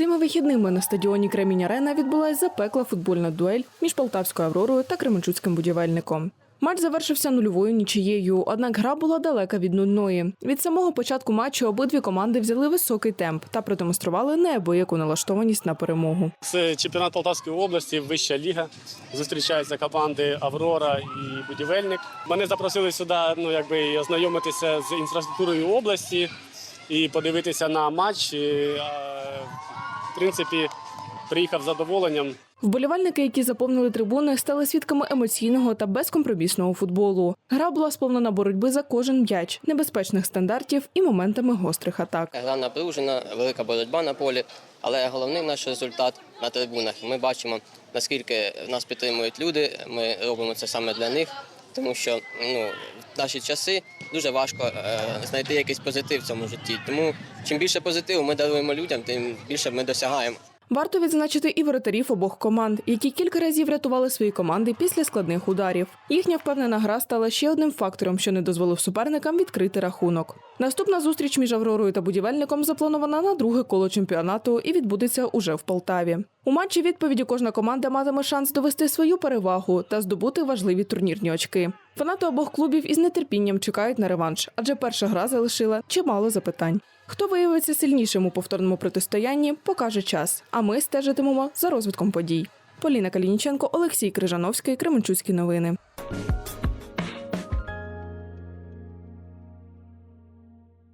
Цими вихідними на стадіоні Кремінь Арена відбулася запекла футбольна дуель між Полтавською Авророю та Кременчуцьким будівельником. Матч завершився нульовою нічиєю, однак гра була далека від нудної. Від самого початку матчу обидві команди взяли високий темп та продемонстрували неабияку налаштованість на перемогу. Це чемпіонат Полтавської області, вища ліга. Зустрічаються команди Аврора і Будівельник. Мене запросили сюди, ну якби ознайомитися з інфраструктурою області і подивитися на матч. В принципі, приїхав з задоволенням. Вболівальники, які заповнили трибуни, стали свідками емоційного та безкомпромісного футболу. Гра була сповнена боротьби за кожен м'яч, небезпечних стандартів і моментами гострих атак. Гра напружена, велика боротьба на полі, але головний наш результат на трибунах. Ми бачимо, наскільки нас підтримують люди. Ми робимо це саме для них, тому що ну, в наші часи дуже важко е, знайти якийсь позитив в цьому житті. Тому чим більше позитиву ми даруємо людям, тим більше ми досягаємо. Варто відзначити і воротарів обох команд, які кілька разів рятували свої команди після складних ударів. Їхня впевнена гра стала ще одним фактором, що не дозволив суперникам відкрити рахунок. Наступна зустріч між Авророю та будівельником запланована на друге коло чемпіонату і відбудеться уже в Полтаві. У матчі відповіді кожна команда матиме шанс довести свою перевагу та здобути важливі турнірні очки. Фанати обох клубів із нетерпінням чекають на реванш, адже перша гра залишила чимало запитань. Хто виявиться сильнішим у повторному протистоянні, покаже час. А ми стежитимемо за розвитком подій. Поліна Калініченко, Олексій Крижановський, Кременчуцькі новини.